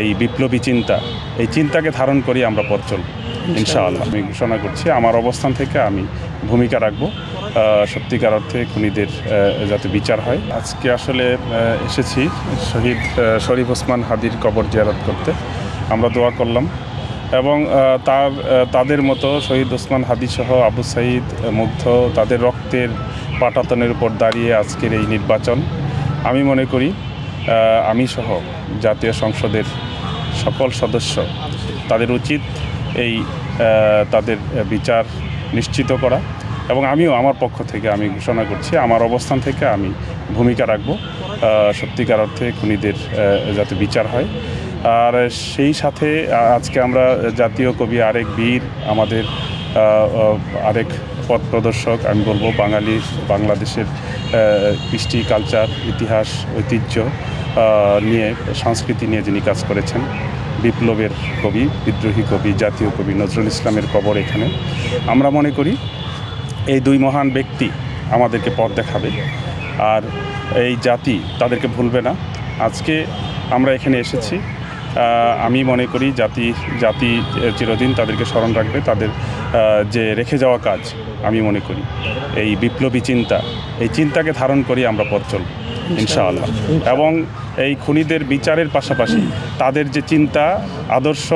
এই বিপ্লবী চিন্তা এই চিন্তাকে ধারণ করি আমরা পথ চলব ইনশাআল্লাহ। আমি ঘোষণা করছি আমার অবস্থান থেকে আমি ভূমিকা রাখব। সত্যিকার অর্থে খুনিদের যাতে বিচার হয়। আজকে আসলে এসেছি শহীদ শরীফ ওসমান হাদির কবর জিয়ারত করতে। আমরা দোয়া করলাম এবং তার তাদের মতো শহীদ ওসমান হাদি সহ আবু সাইদ মুগ্ধ তাদের রক্তের পাটাতনের উপর দাঁড়িয়ে আজকের এই নির্বাচন। আমি মনে করি আমি সহ জাতীয় সংসদের সকল সদস্য তাদের উচিত এই তাদের বিচার নিশ্চিত করা। এবং আমিও আমার পক্ষ থেকে আমি ঘোষণা করছি, আমার অবস্থান থেকে আমি ভূমিকা রাখব সত্যিকার অর্থে খুনিদের যাতে বিচার হয়। আর সেই সাথে আজকে আমরা জাতীয় কবি আরেক বীর, আমাদের আরেক পথ প্রদর্শক, আমি বলব বাঙালি, বাংলাদেশের কৃষ্টি, কালচার, ইতিহাস, ঐতিহ্য নিয়ে, সংস্কৃতি নিয়ে যিনি কাজ করেছেন। বিপ্লবের কবি, বিদ্রোহী কবি, জাতীয় কবি নজরুল ইসলামের কবর এখানে। আমরা মনে করি এই দুই মহান ব্যক্তি আমাদেরকে পথ দেখাবে। আর এই জাতি তাদেরকে ভুলবে না। আজকে আমরা এখানে এসেছি। আমি মনে করি জাতি জাতি চিরদিন তাদেরকে স্মরণ রাখবে তাদের যে রেখে যাওয়া কাজ আমি মনে করি। এই বিপ্লবী চিন্তা এই চিন্তাকে ধারণ করি আমরা পথ চলব ইনশাআল্লাহ। এবং এই খুনিদের বিচারের পাশাপাশি তাদের যে চিন্তা আদর্শ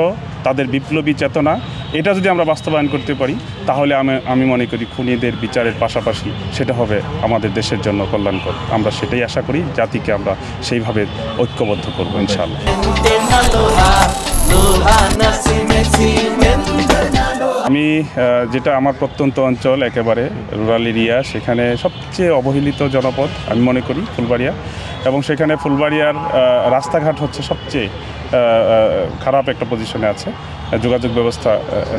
তাদের বিপ্লবী চেতনা এটা যদি আমরা বাস্তবায়ন করতে পারি, তাহলে আমি আমি মনে করি খুনিদের বিচারের পাশাপাশি সেটা হবে আমাদের দেশের জন্য কল্যাণকর। আমরা সেটাই আশা করি, জাতিকে আমরা সেইভাবে ঐক্যবদ্ধ করব, ইনশাআল্লাহ। আমি যেটা আমার প্রত্যন্ত অঞ্চল, একেবারে রুরাল এরিয়া সেখানে সবচেয়ে অবহেলিত জনপদ আমি মনে করি ফুলবাড়িয়া। এবং সেখানে ফুলবাড়িয়ার রাস্তাঘাট হচ্ছে সবচেয়ে খারাপ একটা পজিশনে আছে। যোগাযোগ ব্যবস্থা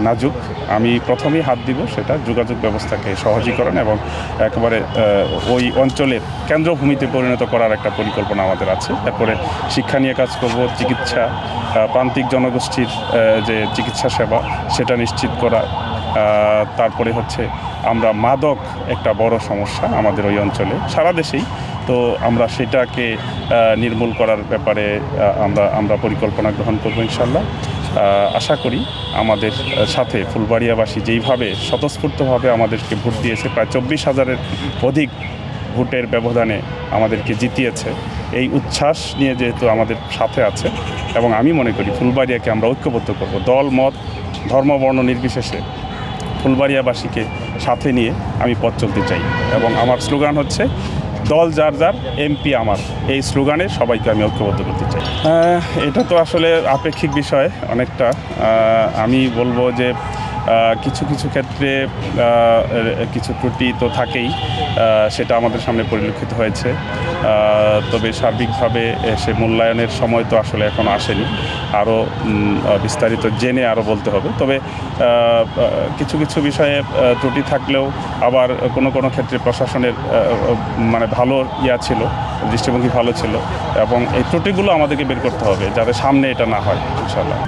নাজুক। আমি প্রথমেই হাত দিব সেটা যোগাযোগ ব্যবস্থাকে সহজীকরণ এবং একেবারে ওই অঞ্চলের কেন্দ্রভূমিতে পরিণত করার একটা পরিকল্পনা আমাদের আছে। তারপরে শিক্ষা নিয়ে কাজ করব, চিকিৎসা প্রান্তিক জনগোষ্ঠীর যে চিকিৎসা সেবা, সেটা নিশ্চিত করা তারপরে হচ্ছে আমরা মাদক একটা বড় সমস্যা আমাদের ওই অঞ্চলে, সারা দেশেই। তো আমরা সেটাকে নির্মূল করার ব্যাপারে আমরা আমরা পরিকল্পনা গ্রহণ করব ইনশাল্লাহ। আশা করি আমাদের সাথে ফুলবাড়িয়াবাসী যেইভাবে স্বতঃস্ফূর্তভাবে আমাদেরকে ভোট দিয়েছে, প্রায় চব্বিশ হাজারের অধিক ভোটের ব্যবধানে আমাদেরকে জিতিয়েছে। এই উচ্ছ্বাস নিয়ে যেহেতু আমাদের সাথে আছে এবং আমি মনে করি ফুলবাড়িয়াকে আমরা ঐক্যবদ্ধ করব। দল, মত, ধর্ম, বর্ণ নির্বিশেষে ফুলবাড়িয়াবাসীকে সাথে নিয়ে আমি পথ চলতে চাই এবং আমার স্লোগান হচ্ছে দল যার যার, এমপি আমার। এই স্লোগানে সবাইকে আমি ঐক্যবদ্ধ করতে চাই। এটা তো আসলে আপেক্ষিক বিষয় অনেকটা। আমি বলব যে কিছু কিছু ক্ষেত্রে কিছু ত্রুটি তো থাকেই সেটা আমাদের সামনে পরিলক্ষিত হয়েছে। তবে সার্বিকভাবে সে মূল্যায়নের সময় তো আসলে এখনও আসেনি। আরও বিস্তারিত জেনে আরও বলতে হবে। তবে কিছু কিছু বিষয়ে ত্রুটি থাকলেও আবার কোনো কোনো ক্ষেত্রে প্রশাসনের মানে ভালো ইয়া ছিল, দৃষ্টিভঙ্গি ভালো ছিল, এবং এই ত্রুটিগুলো আমাদেরকে বের করতে হবে, যাতে সামনে এটা না হয় ইনশাল্লাহ